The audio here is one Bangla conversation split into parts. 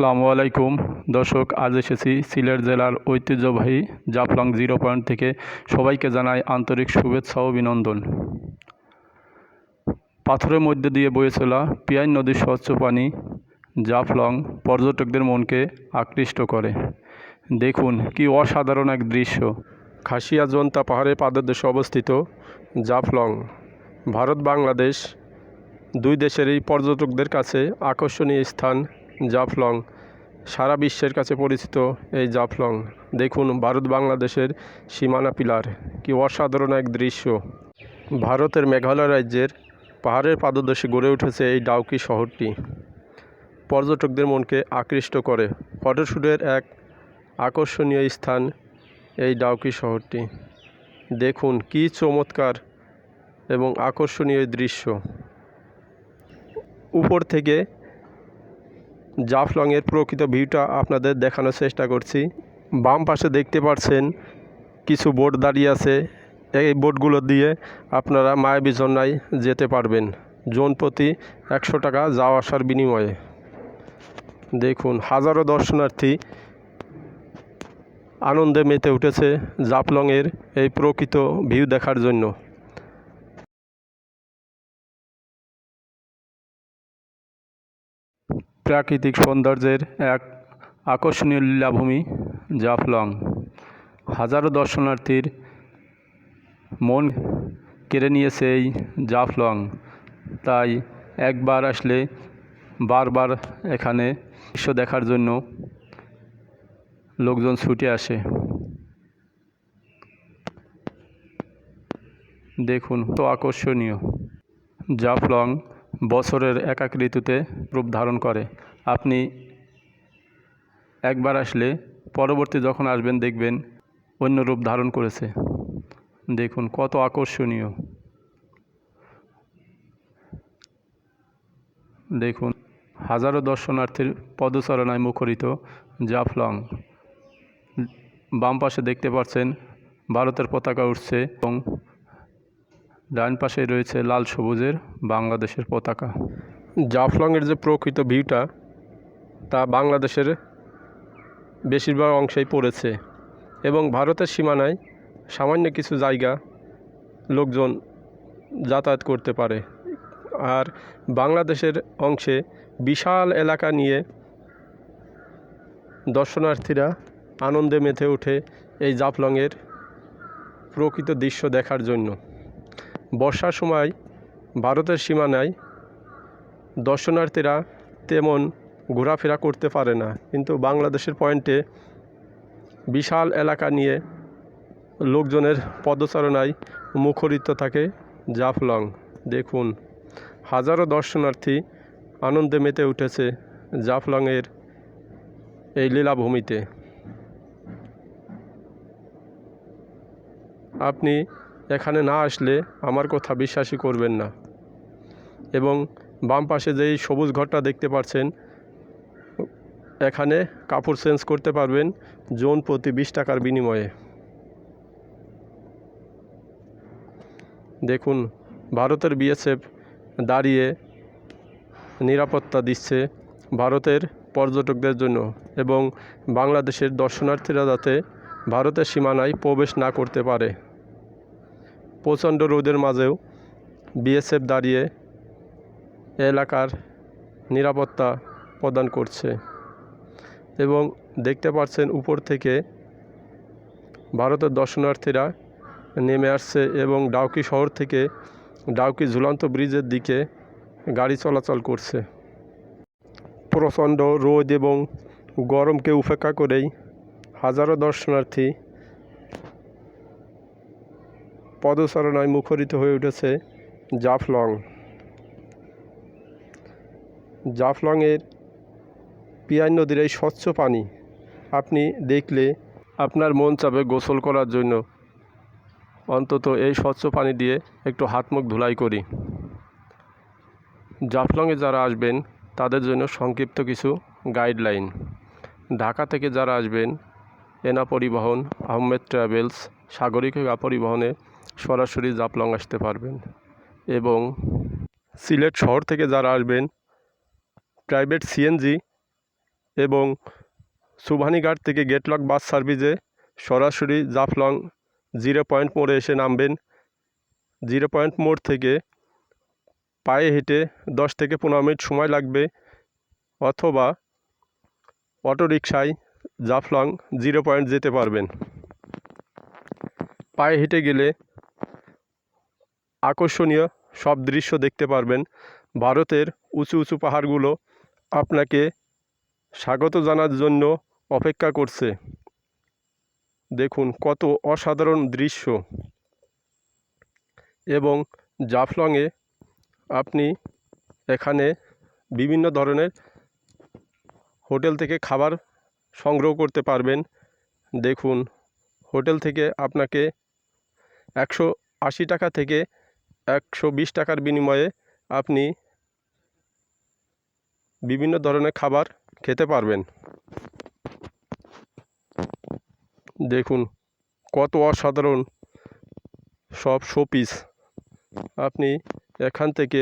আসসালামু আলাইকুম। দর্শক, আজ এসেছি সিলেট জেলার ঐতিহ্যবাহী জাফলং জিরো পয়েন্ট থেকে। সবাইকে জানাই আন্তরিক শুভেচ্ছা ও অভিনন্দন। পাথরের মধ্যে দিয়ে বয়ে চলা পিয়াই নদীর স্বচ্ছ পানি জাফলং পর্যটকদের মনকে আকৃষ্ট করে। দেখুন, কি অসাধারণ এক দৃশ্য। খাসিয়া জনতা পাহাড়ের পাদদেশে অবস্থিত জাফলং। ভারত বাংলাদেশ দুই দেশেরই পর্যটকদের কাছে আকর্ষণীয় স্থান জাফলং। সারা বিশ্বের কাছে পরিচিত এই জাফলং। দেখুন, ভারত বাংলাদেশের সীমানা পিলার। কি অসাধারণ এক দৃশ্য। ভারতের মেঘালয় রাজ্যের পাহাড়ের পাদদেশে গড়ে উঠেছে এই ডাউকি শহরটি। পর্যটকদের মনকে আকৃষ্ট করে। ফটোশ্যুটের এক আকর্ষণীয় স্থান এই ডাউকি শহরটি। দেখুন, কি চমৎকার এবং আকর্ষণীয় দৃশ্য। উপর থেকে জাফলংয়ের প্রকৃত ভিউটা আপনাদের দেখানোর চেষ্টা করছি। বাম পাশে দেখতে পাচ্ছেন কিছু বোট দাঁড়িয়ে আছে। এই বোটগুলো দিয়ে আপনারা মায়াবী ঝর্ণায় যেতে পারবেন। জোন প্রতি একশো টাকা যাওয়া আসার বিনিময়ে। দেখুন, হাজারো দর্শনার্থী আনন্দে মেতে উঠেছে জাফলংয়ের এই প্রকৃত ভিউ দেখার জন্য। প্রাকৃতিক সৌন্দর্যের এক আকর্ষণীয় লীলাভূমি জাফলং। হাজারো দর্শনার্থীর মন কেড়ে নিয়েছে এই জাফলং। তাই একবার আসলে বারবার এখানে দৃশ্য দেখার জন্য লোকজন ছুটে আসে। দেখুন, তো আকর্ষণীয়। জাফলং বছরের এক এক ঋতুতে রূপ ধারণ করে। আপনি একবার আসলে পরবর্তী যখন আসবেন দেখবেন অন্য রূপ ধারণ করেছে। দেখুন কত আকর্ষণীয়। দেখুন হাজারো দর্শনার্থীর পদচারণায় মুখরিত জাফলং। বাম পাশে দেখতে পাচ্ছেন ভারতের পতাকা উঠছে এবং ডান পাশে রয়েছে লাল সবুজের বাংলাদেশের পতাকা। জাফলংয়ের যে প্রকৃত ভিউটা, তা বাংলাদেশের বেশিরভাগ অংশেই পড়েছে এবং ভারতের সীমানায় সামান্য কিছু জায়গা লোকজন যাতায়াত করতে পারে। আর বাংলাদেশের অংশে বিশাল এলাকা নিয়ে দর্শনার্থীরা আনন্দে মেতে ওঠে এই জাফলংয়ের প্রকৃত দৃশ্য দেখার জন্য। বর্ষার সময় ভারতের সীমানায় দর্শনার্থীরা তেমন ঘোরাফেরা করতে পারে না। কিন্তু বাংলাদেশের পয়েন্টে বিশাল এলাকা নিয়ে লোকজনের পদচারণায় মুখরিত থাকে জাফলং। দেখুন, হাজারো দর্শনার্থী আনন্দে মেতে উঠেছে জাফলংয়ের এই লীলাভূমিতে। আপনি এখানে না আসলে আমার কথা বিশ্বাসই করবেন না। এবং বাম পাশে যেই সবুজ ঘরটা দেখতে পাচ্ছেন, এখানে কাপড় চেঞ্জ করতে পারবেন জোন প্রতি বিশ টাকার বিনিময়ে। দেখুন, ভারতের বিএসএফ দাঁড়িয়ে নিরাপত্তা দিচ্ছে ভারতের পর্যটকদের জন্য এবং বাংলাদেশের দর্শনার্থীরা যাতে ভারতের সীমানায় প্রবেশ না করতে পারে। প্রচণ্ড রোদের মাঝেও বিএসএফ দাঁড়িয়ে এলাকার নিরাপত্তা প্রদান করছে এবং দেখতে পাচ্ছেন উপর থেকে ভারতের দর্শনার্থীরা নেমে আসছে এবং ডাউকি শহর থেকে ডাউকি ঝুলন্ত ব্রিজের দিকে গাড়ি চলাচল করছে। প্রচণ্ড রোদ এবং গরমকে উপেক্ষা করেই হাজারো দর্শনার্থী পদচারণায় মুখরিত হয়ে উঠেছে জাফলং। জাফলংয়ের পিয়াই নদীর এই স্বচ্ছ পানি, আপনি দেখলে আপনার মন চাবে গোসল করার জন্য। অন্তত এই স্বচ্ছ পানি দিয়ে একটু হাত মুখ ধুলাই করি। জাফলংয়ে যারা আসবেন, তাদের জন্য সংক্ষিপ্ত কিছু গাইডলাইন। ঢাকা থেকে যারা আসবেন, এনা পরিবহন, আহমেদ ট্রাভেলস, সাগরিকা পরিবহনে সরাসরি জাফলং আসতে পারবেন এবং সিলেট শহর থেকে যারা আসবেন প্রাইভেট সিএনজি এবং সুবহানীঘাট থেকে গেটলক বাস সার্ভিসে সরাসরি জাফলং জিরো পয়েন্ট মোড়ে এসে নামবেন। জিরো পয়েন্ট মোড় থেকে পায়ে হেঁটে দশ থেকে পনেরো মিনিট সময় লাগবে অথবা অটোরিকশায় জাফলং জিরো পয়েন্ট যেতে পারবেন। পায়ে হেঁটে গেলে আকর্ষণীয় সব দৃশ্য দেখতে পারবেন। ভারতের উঁচু উঁচু পাহাড়গুলো আপনাকে স্বাগত জানার জন্য অপেক্ষা করছে। দেখুন কত অসাধারণ দৃশ্য। এবং জাফলংয়ে আপনি এখানে বিভিন্ন ধরনের হোটেল থেকে খাবার সংগ্রহ করতে পারবেন। দেখুন হোটেল থেকে আপনাকে একশো আশি টাকা থেকে একশো বিশ টাকার বিনিময়ে আপনি বিভিন্ন ধরনের খাবার খেতে পারবেন। দেখুন, কত অসাধারণ সব শোপিস আপনি এখান থেকে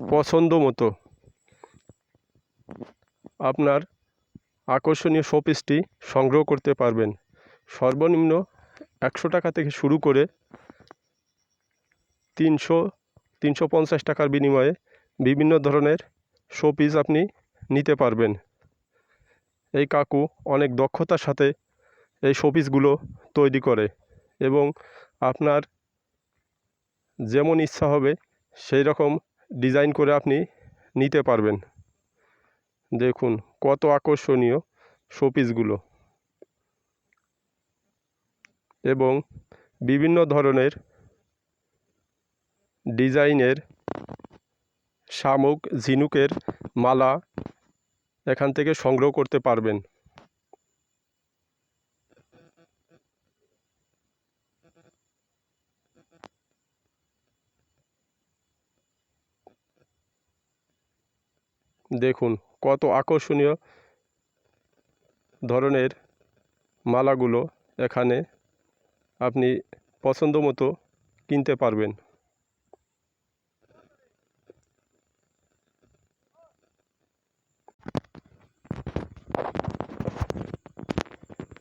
পছন্দ মতো। আপনার আকর্ষণীয় শোপিসটি সংগ্রহ করতে পারবেন। সর্বনিম্ন একশো টাকা থেকে শুরু করে তিনশো তিনশো পঞ্চাশ টাকার বিনিময়ে বিভিন্ন ধরনের শো পিস আপনি নিতে পারবেন। এই কাকু অনেক দক্ষতার সাথে এই শো পিসগুলো তৈরি করে এবং আপনার যেমন ইচ্ছা হবে সেই রকম ডিজাইন করে আপনি নিতে পারবেন। দেখুন কত আকর্ষণীয় শো পিসগুলো এবং বিভিন্ন ধরনের ডিজাইনের শামুক, ঝিনুকের মালা এখান থেকে সংগ্রহ করতে পারবেন। দেখুন কত আকর্ষণীয় ধরনের মালাগুলো এখানে আপনি পছন্দ মতো কিনতে পারবেন।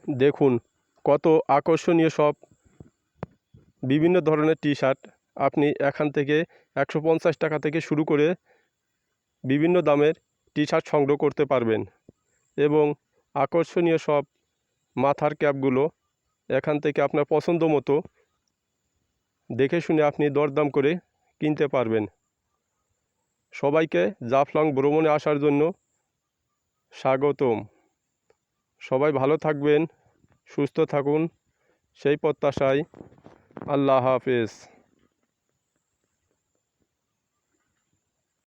দেখুন, কত আকর্ষণীয় সব। বিভিন্ন ধরনের টি শার্ট আপনি এখান থেকে একশো পঞ্চাশ টাকা থেকে শুরু করে বিভিন্ন দামের টি শার্ট সংগ্রহ করতে পারবেন। এবং আকর্ষণীয় সব মাথার ক্যাপগুলো এখান থেকে আপনার পছন্দ মতো দেখে শুনে আপনি দরদাম করে কিনতে পারবেন। সবাইকে জাফলং ভ্রমণে আসার জন্য স্বাগতম। সবাই ভালো থাকবেন সুস্থ থাকুন। সেই প্রত্যাশায় আল্লাহ হাফেজ।